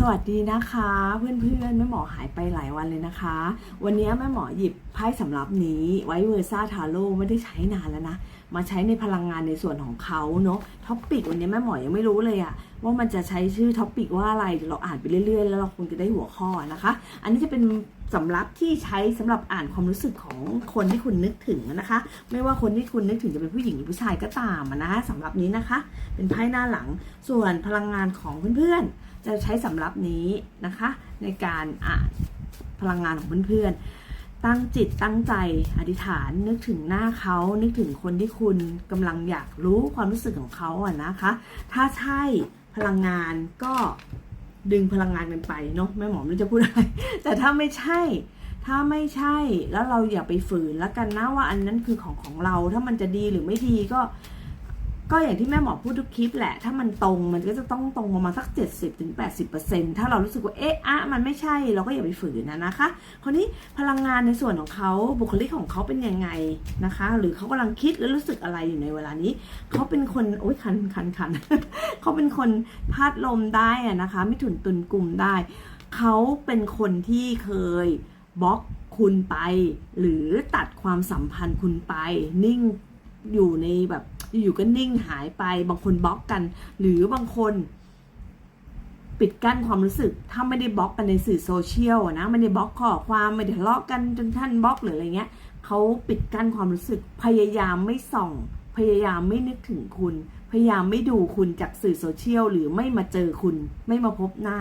สวัสดีนะคะเพื่อนๆแม่หมอหายไปหลายวันเลยนะคะ วันนี้แม่หมอหยิบไพ่สำรับนี้ไว้เวอร์ซ่าทาโร่ไม่ได้ใช้นานแล้วนะมาใช้ในพลังงานในส่วนของเขาเนาะท็อปปิกวันนี้แม่หมอยังไม่รู้เลยอะว่ามันจะใช้ชื่อท็อปปิกว่าอะไรเราอ่านไปเรื่อยๆ แล้วเราคงจะได้หัวข้อนะคะ อันนี้จะเป็นสำรับที่ใช้สำหรับอ่านความรู้สึกของคนที่คุณนึกถึงนะคะ ไม่ว่าคนที่คุณนึกถึงจะเป็นผู้หญิงหรือผู้ชายก็ตามนะคะสำหรับนี้นะคะ เป็นไพ่หน้าหลังส่วนพลังงานของเพื่อนๆ จะใช้สำรับนี้นะคะ ในการอ่านพลังงานของเพื่อนๆ ตั้งจิตตั้งใจอธิษฐานนึกถึงหน้าเขานึกถึงคนที่คุณกำลังอยากรู้ความรู้สึกของเขาอะนะคะ ถ้าใช่พลังงานก็ดึงพลังงานกันไปเนาะแม่หมอไม่รู้จะพูดอะไร แต่ถ้าไม่ใช่ ถ้าไม่ใช่แล้วเราอย่าไปฝืนแล้วกันนะว่าอันนั้นคือของของเรา ถ้ามันจะดีหรือไม่ดีก็ ก็อย่างที่แม่หมอพูดทุกคลิปแหละ ถ้ามันตรงมันก็จะต้องตรงประมาณสัก 70-80%ถ้าเรารู้สึกว่าเอ๊ะอะมันไม่ใช่เราก็อย่าไปฝืนนะนะคะคราวนี้พลังงานในส่วนของเขาบุคลิกของเขาเป็นยังไงนะคะ หรือเขากำลังคิดและรู้สึกอะไรอยู่ในเวลานี้ เขาเป็นคนโอ๊ยคันคันคันเขาเป็นคนพาดลมได้อะนะคะ ไม่ถุนตุนกลุ่มได้ เขาเป็นคนที่เคยบล็อกคุณไป หรือตัดความสัมพันธ์คุณไป นิ่งอยู่ในแบบ อยู่ก็นิ่งหายไป บางคนบล็อกกัน หรือบางคน ปิดกั้นความรู้สึก ถ้าไม่ได้บล็อกกันในสื่อโซเชียลนะไม่ได้บล็อกข้อความไม่ได้ทะเลาะกันจนท่านบล็อกหรืออะไรเงี้ยเขาปิดกั้นความรู้สึก พยายามไม่ส่อง พยายามไม่นึกถึงคุณ พยายามไม่ดูคุณจากสื่อโซเชียลหรือไม่มาเจอคุณ ไม่มาพบหน้า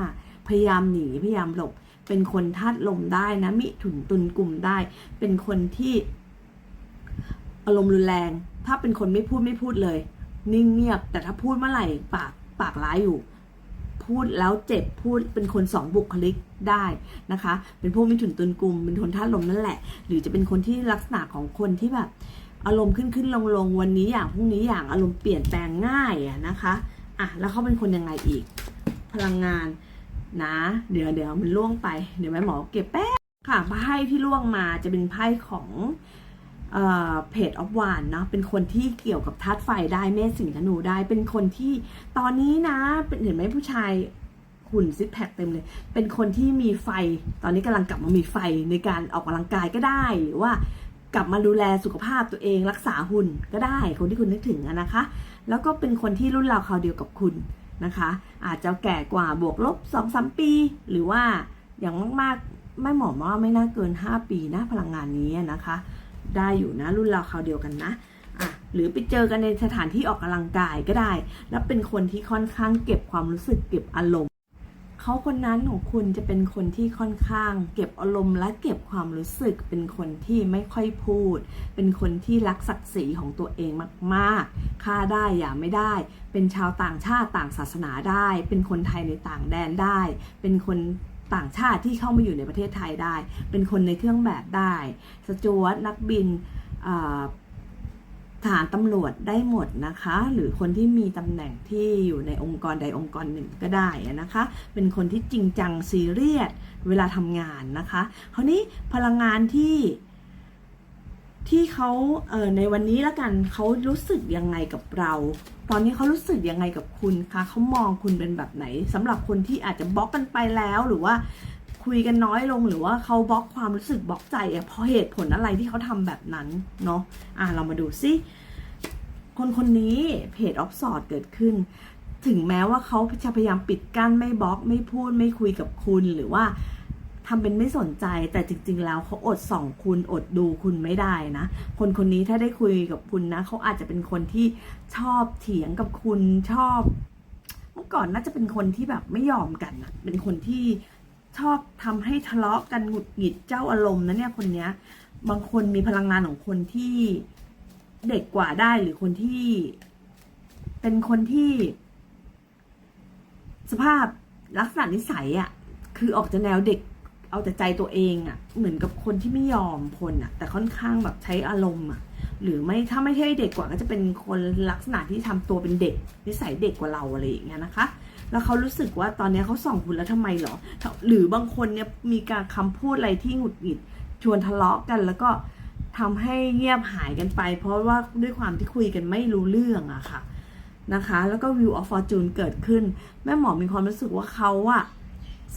พยายามหนีพยายามหลบ เป็นคนธาตุลมได้นะมิถุนตุนกลุ่มได้ เป็นคนที่อารมณ์รุนแรง ถ้าเป็นคนไม่พูดไม่พูดเลย นิ่งเงียบ แต่ถ้าพูดเมื่อไหร่ปากปากร้ายอยู่ พูดแล้วเจ็บพูดเป็นคนสองบุคลิกได้นะคะ เป็นพวกมิถุนตุนกลุ่มเป็นคนท่าลมนั่นแหละ หรือจะเป็นคนที่ลักษณะของคนที่แบบ อารมณ์ขึ้นขึ้นลงลงวันนี้อย่างพรุ่งนี้อย่างอารมณ์เปลี่ยนแปลงง่ายอะนะคะอะแล้วเขาเป็นคนยังไงอีก พลังงานนะ เดี๋ยวเดี๋ยวมันล่วงไปเดี๋ยวแม่หมอเก็บแป๊บค่ะไพ่ที่ล่วงมาจะเป็นไพ่ของ เพจออฟวานเนาะเป็นคนที่เกี่ยวกับธาตุไฟได้เมษสิงธนูได้ เป็นคนที่ตอนนี้นะเป็นเห็นไหมผู้ชายหุ่นซิกแพคเต็มเลย เป็นคนที่มีไฟ ตอนนี้กำลังกลับมามีไฟในการออกกำลังกายก็ได้หรือว่ากลับมาดูแลสุขภาพตัวเองรักษาหุ่นก็ได้ คนที่คุณนึกถึงนะคะ แล้วก็เป็นคนที่รุ่นราวคราวเดียวกับคุณนะคะ อาจจะแก่กว่าบวกลบสองสามปี หรือว่าอย่างมากๆ ไม่หมอว่าไม่น่าเกิน 5 ปีนะพลังงานนี้นะคะ ได้อยู่นะ รุ่นเราคราวเดียวกันนะอะหรือไปเจอกันในสถานที่ออกกำลังกายก็ได้ แล้วเป็นคนที่ค่อนข้างเก็บความรู้สึกเก็บอารมณ์เขาคนนั้นของคุณจะเป็นคนที่ค่อนข้าง เก็บอารมณ์และเก็บความรู้สึก เป็นคนที่ไม่ค่อยพูด เป็นคนที่รักศักดิ์ศรีของตัวเองมากๆค่าได้อย่าไม่ได้ เป็นชาวต่างชาติต่างศาสนาได้ เป็นคนไทยในต่างแดนได้ เป็นคน ต่างชาติที่เข้ามาอยู่ในประเทศไทยได้ เป็นคนในเครื่องแบบได้สจวตนักบินฐาทหารตำรวจได้หมดนะคะ หรือคนที่มีตำแหน่งที่อยู่ในองค์กรใดองค์กรหนึ่งก็ได้นะคะ เป็นคนที่จริงจังซีเรียสเวลาทำงานนะคะคราวนี้พลังงานที่ ที่เขาเอ่อในวันนี้ละกันเขารู้สึกยังไงกับเรา ตอนนี้เขารู้สึกยังไงกับคุณคะเขามองคุณเป็นแบบไหนสำหรับคนที่อาจจะบล็อกกันไปแล้วหรือว่าคุยกันน้อยลงหรือว่าเขาบล็อกความรู้สึกบล็อกใจอะเพราะเหตุผลอะไรที่เขาทำแบบนั้นเนาะอะเรามาดูซิคนคนนี้เพจออฟสอดเกิดขึ้น ถึงแม้ว่าเขาจะพยายามปิดกั้นไม่บล็อกไม่พูดไม่คุยกับคุณหรือว่า ทำเป็นไม่สนใจแต่จริง ๆ แล้วเขาอดส่องคุณอดดูคุณไม่ได้นะ คนคนนี้ถ้าได้คุยกับคุณนะเขาอาจจะเป็นคนที่ชอบเถียงกับคุณชอบเมื่อก่อนน่าจะเป็นคนที่แบบไม่ยอมกันนะเป็นคนที่ชอบทำให้ทะเลาะกันหงุดหงิดเจ้าอารมณ์นะเนี่ยคนเนี้ย บางคนมีพลังงานของคนที่เด็กกว่าได้หรือคนที่ เป็นคนที่ สภาพลักษณะนิสัยอะ่ะ คือออกจากแนวเด็ก เอาแต่ใจตัวเองอะ่ะ เหมือนกับคนที่ไม่ยอมคนอะ่ะ แต่ค่อนข้างแบบใช้อารมณ์อะ หรือไม่ถ้าไม่ใช่เด็กกว่าก็จะเป็นคนลักษณะที่ทำตัวเป็นเด็กนิสัยเด็กกว่าเราอะไรอย่างเงี้ยนะคะ แล้วเขารู้สึกว่าตอนนี้เขาส่องคุณแล้วทำไมเหรอ หรือบางคนเนี่ยมีการคำพูดอะไรที่หงุดหงิดชวนทะเลาะกันแล้วก็ทำให้เงียบหายกันไป เพราะว่าด้วยความที่คุยกันไม่รู้เรื่องอะค่ะนะคะ แล้วก็ view of fortune เกิดขึ้น แม่หมอมีความรู้สึกว่าเขาอะ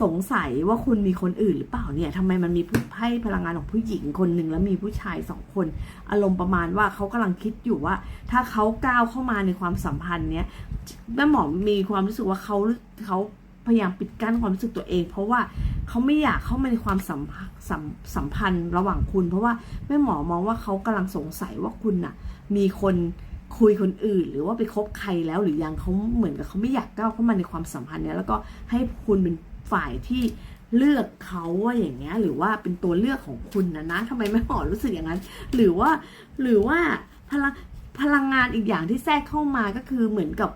สงสัยว่าคุณมีคนอื่นหรือเปล่าเนี่ยทำไมมันมีผู้ให้พลังงานของผู้หญิงคนหนึ่งแล้วมีผู้ชายสองคน อารมณ์ประมาณว่าเขากำลังคิดอยู่ว่า ถ้าเขาก้าวเข้ามาในความสัมพันธ์เนี้ยแม่หมอมีความรู้สึกว่าเขาเขาพยายามปิดกั้นความรู้สึกตัวเอง เพราะว่าเขาไม่อยากเข้ามาในความสัมพันธ์สัมสัมพันธ์ระหว่างคุณ เพราะว่าแม่หมอมองว่าเขากำลังสงสัยว่าคุณน่ะ มีคนคุยคนอื่น หรือว่าไปคบใครแล้วหรือยังเขาเหมือนกับเขาไม่อยากก้าวเข้ามาในความสัมพันธ์เนี้ยแล้วก็ให้คุณเป็น ฝ่ายที่เลือกเขาว่าอย่างเงี้ยหรือว่าเป็นตัวเลือกของคุณนะนะทำไมแม่หอรู้สึกอย่างนั้น หรือว่าหรือว่าพลังพลังงานอีกอย่างที่แทรกเข้ามาก็คือเหมือนกับ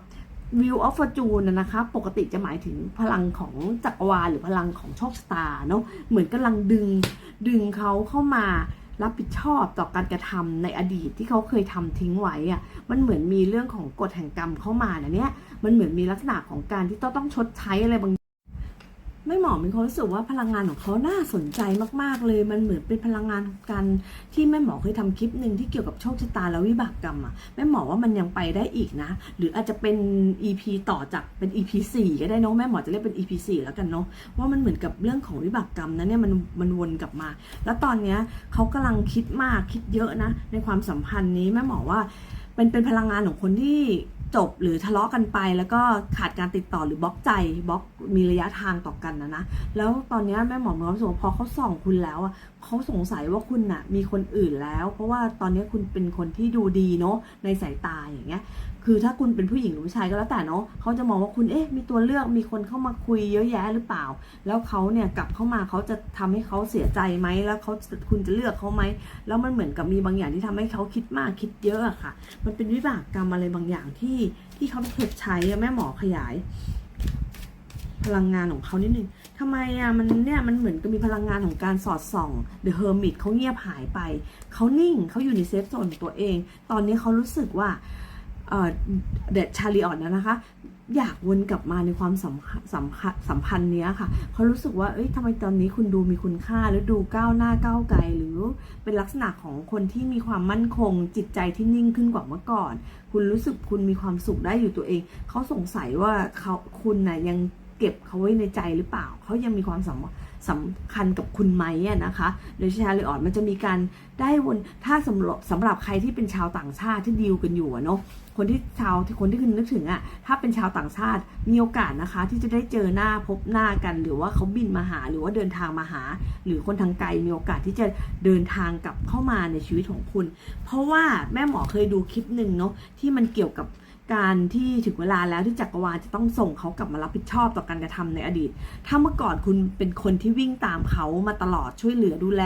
View of Fortune นะนะคะ ปกติจะหมายถึงพลังของจักรวาลหรือพลังของโชคชะตาเนาะเหมือนกำลังดึงดึงเขาเข้ามารับผิดชอบต่อการกระทำในอดีตที่เขาเคยทำทิ้งไว้อะมันเหมือนมีเรื่องของกฎแห่งกรรมเข้ามานะเนี่ยมันเหมือนมีลักษณะของการที่ต้องต้องชดใช้อะไรบาง ไม่หมอมีความรู้สึกว่าพลังงานของเขาน่าสนใจมากๆเลย มันเหมือนเป็นพลังงานการที่แม่หมอเคยทำคลิปหนึ่งที่เกี่ยวกับโชคชะตาและวิบากกรรมอะแม่หมอว่ามันยังไปได้อีกนะ หรืออาจจะเป็น EP ต่อจากเป็น EP 4ก็ได้เนาะแม่หมอจะเรียกเป็น EP 4แล้วกันเนาะว่ามันเหมือนกับเรื่องของวิบากกรรมนะเนี่ยมันมันวนกลับมา แล้วตอนเนี้ยเขากำลังคิดมากคิดเยอะนะ ในความสัมพันธ์นี้แม่หมอว่าเป็นเป็นพลังงานของคนที่ จบหรือทะเลาะกันไป แล้วก็ขาดการติดต่อหรือบล็อกใจบล็อกมีระยะทางต่อกันนะนะแล้วตอนนี้แม่หมอมีความรู้สึกว่าพอเขาส่องคุณแล้วอะเขาสงสัยว่าคุณน่ะมีคนอื่นแล้ว เพราะว่าตอนนี้คุณเป็นคนที่ดูดีเนาะในสายตาอย่างเงี้ย คือถ้าคุณเป็นผู้หญิงหรือผู้ชายก็แล้วแต่เนาะเขาจะมองว่าคุณเอ๊ะมีตัวเลือกมีคนเข้ามาคุยเยอะแยะหรือเปล่า แล้วเขาเนี่ยกลับเข้ามาเขาจะทำให้เขาเสียใจไหมแล้วเขาคุณจะเลือกเขาไหมแล้วมันเหมือนกับมีบางอย่างที่ทำให้เขาคิดมากคิดเยอะอะค่ะ มันเป็นวิบากกรรมอะไรบางอย่างที่ที่เขาต้องชดใช้แม่หมอขยาย พลังงานของเขานิดนึงทำไมอะมันเนี่ยมันเหมือนกับมีพลังงานของการสอดส่อง The Hermit เขาเงียบหายไปเขานิ่งเขาอยู่ในเซฟโซนของตัวเอง ตอนนี้เขารู้สึกว่า เดชชาลีออนนะนะคะ อยากวนกลับมาในความสัมพันธ์สัมสัมพันธ์เนี้ยค่ะเขารู้สึกว่าเอ้ยทำไมตอนนี้คุณดูมีคุณค่าแล้วดูก้าวหน้าก้าวไกลหรือเป็นลักษณะของคนที่มีความมั่นคง จิตใจที่นิ่งขึ้นกว่าเมื่อก่อน คุณรู้สึกคุณมีความสุขได้อยู่ตัวเอง เขาสงสัยว่าเขาคุณน่ะยังเก็บเขาไว้ในใจหรือเปล่า เขายังมีความสำ สำคัญกับคุณไหมอะนะคะ โดยชาเลีออนมันจะมีการได้วนถ้าสำหรับสำหรับใครที่เป็นชาวต่างชาติที่ดีลกันอยู่เนาะคนที่ชาวที่คนที่คุณนึกถึงอะถ้าเป็นชาวต่างชาติมีโอกาสนะคะ ที่จะได้เจอหน้าพบหน้ากัน หรือว่าเขาบินมาหา หรือว่าเดินทางมาหา หรือคนทางไกลมีโอกาสที่จะเดินทางกลับเข้ามาในชีวิตของคุณ เพราะว่าแม่หมอเคยดูคลิปหนึ่งเนาะที่มันเกี่ยวกับ การที่ถึงเวลาแล้วที่จักรวาลจะต้องส่งเขากลับมารับผิดชอบต่อการกระทำในอดีต ถ้าเมื่อก่อนคุณเป็นคนที่วิ่งตามเขามาตลอดช่วยเหลือดูแล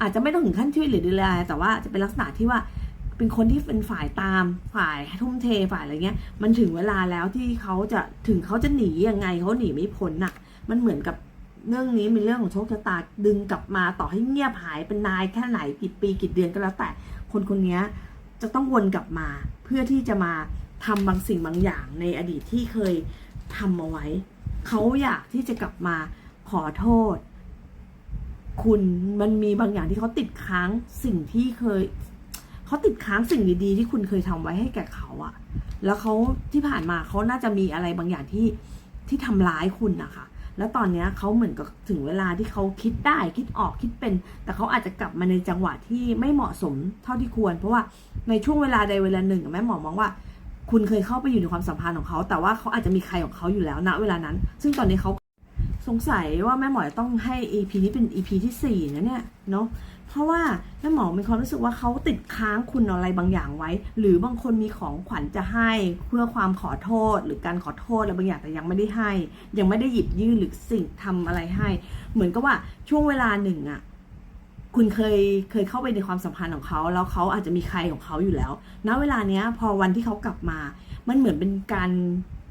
อาจจะไม่ต้องถึงขั้นช่วยเหลือดูแล แต่ว่าจะเป็นลักษณะที่ว่าเป็นคนที่เป็นฝ่ายตามฝ่ายทุ่มเทฝ่ายอะไรเงี้ย มันถึงเวลาแล้วที่เขาจะถึงเขาจะหนียังไงเขาหนีไม่พ้นน่ะ มันเหมือนกับเรื่องนี้เป็นเรื่องของโชคชะตาดึงกลับมาต่อให้เงียบหายเป็นนายแค่ไหนกี่ปีกี่เดือนก็แล้วแต่คนคนนี้จะต้องวนกลับมาเพื่อที่จะมา ทำบางสิ่งบางอย่างในอดีตที่เคยทำเอาไว้ เขาอยากที่จะกลับมาขอโทษ คุณมันมีบางอย่างที่เขาติดค้างสิ่งที่เคยเขาติดค้างสิ่งดีๆที่คุณเคยทำไว้ให้แก่เขาอะแล้วเขาที่ผ่านมาเขาน่าจะมีอะไรบางอย่างที่ที่ทำร้ายคุณนะคะแล้วตอนเนี้ยเขาเหมือนกับถึงเวลาที่เขาคิดได้คิดออกคิดเป็น แต่เขาอาจจะกลับมาในจังหวะที่ไม่เหมาะสมเท่าที่ควร เพราะว่าในช่วงเวลาใดเวลาหนึ่งแม่หมอมองว่า คุณเคยเข้าไปอยู่ในความสัมพันธ์ของเขา แต่ว่าเขาอาจจะมีใครของเขาอยู่แล้วณเวลานั้น ซึ่งตอนนี้เขาสงสัยว่าแม่หมอจะต้องให้ EP นี้เป็น EP ที่สี่นะเนี่ยเนาะเพราะว่าแม่หมอมีความรู้สึกว่าเขาติดค้างคุณอะไรบางอย่างไว้ หรือบางคนมีของขวัญจะให้เพื่อความขอโทษ หรือการขอโทษอะไรบางอย่างแต่ยังไม่ได้ให้ ยังไม่ได้หยิบยื่นหรือสิ่งทำอะไรให้ เหมือนกับว่าช่วงเวลาหนึ่งอะ คุณเคยเคยเข้าไปในความสัมพันธ์ของเขา แล้วเขาอาจจะมีใครของเขาอยู่แล้ว ณ เวลาเนี้ย พอวันที่เขากลับมา มันเหมือนเป็นการ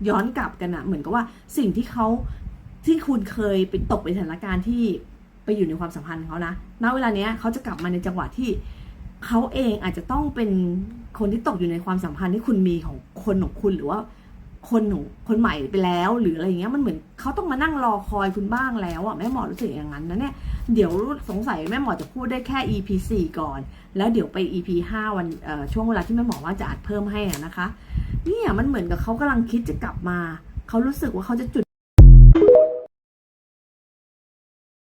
ย้อนกลับกันอะเหมือนกับว่าสิ่งที่เขาที่คุณเคยไปตกในสถานการณ์ที่ไปอยู่ในความสัมพันธ์เขานะ ณ เวลาเนี้ยเขาจะกลับมาในจังหวะที่เขาเองอาจจะต้องเป็นคนที่ตกอยู่ในความสัมพันธ์ที่คุณมีของคนของคุณหรือว่า คนหนูคนใหม่ไปแล้ว หรืออะไรอย่างเงี้ยมันเหมือนเขาต้องมานั่งรอคอยคุณบ้างแล้วอะแม่หมอรู้สึกอย่างนั้นนะเนี่ยเดี๋ยวสงสัยแม่หมอจะพูดได้แค่ EP 4ก่อน แล้วเดี๋ยวไป EP 5วันช่วงเวลาที่แม่หมอว่าจะอัดเพิ่มให้นะคะ เนี่ยมันเหมือนกับเขากำลังคิดจะกลับมาเขารู้สึกว่าเขาจะจุด